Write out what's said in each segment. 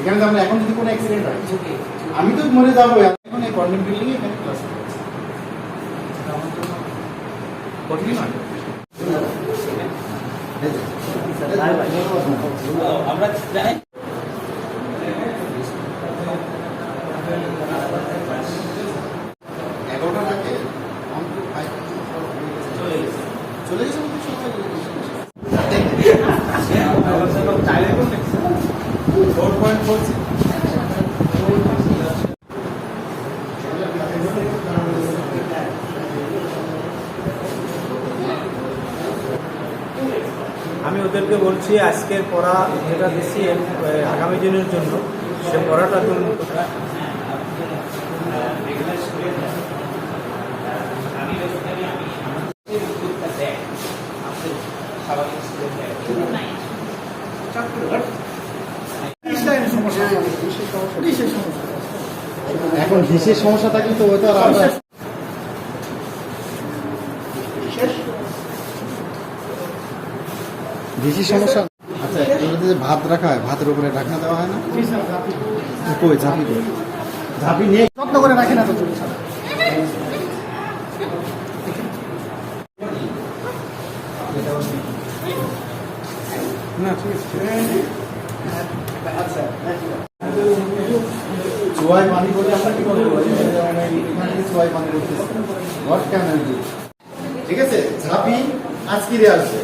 এখানে তো আমরা এখন যদি কোনো অ্যাক্সিডেন্ট হয় আমি তো মরে যাব এখন এই গভর্নমেন্ট বিল্ডিং এ এখানে ক্লাস আমরা জানি। এগারোটা আমাকে চলে গেছে। আমি ওদেরকে বলছি, আজকের পড়া যেটা দিচ্ছি আগামী দিনের জন্য, সে পড়াটা তুমি এখন হিসের সমস্যা থাকলে তো ওই তো আর বেশি সমস্যা? আচ্ছা এগুলোতে যে ভাত রাখা হয় ভাতের উপরে ঢাকনা দেওয়া হয় না? কই ঝাঁপি কই? ঝাঁপি নিয়ে যত্ন করে রাখে না তো না ঠিক আছে। আচ্ছা চুয়াই পানি বলে আমরা কি করব এখানে পানি করতেছি হোয়াট ক্যান আই ঠিক আছে ঝাঁপি আজকে আসবে।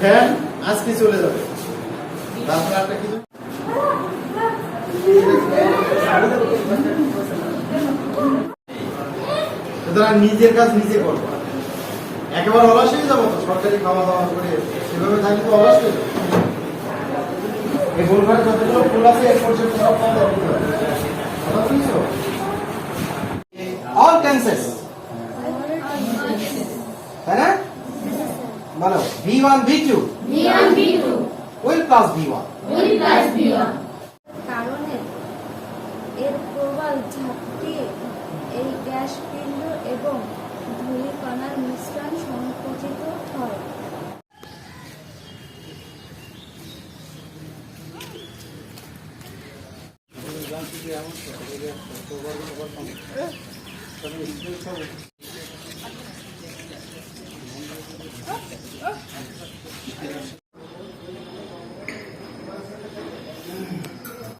ফ্যান আজকে চলে যাবে। সুতরাং নিজের কাজ নিজে করব একেবারে অলস হয়ে যাব তো, সরকারি খাওয়া দাওয়া করে সেভাবে থাকলে তো অলস হয়ে যাবে এই যতগুলো ফুল আছে পর্যন্ত সব খাওয়া দাওয়া করতে বলো one V two V1, V2, will plus V one V plus V1. কারণে এর প্রবাল ঝাপটি এই গ্যাস পিণ্ড এবং ধূলিকণার মিশ্রণ সংকুচিত হয়।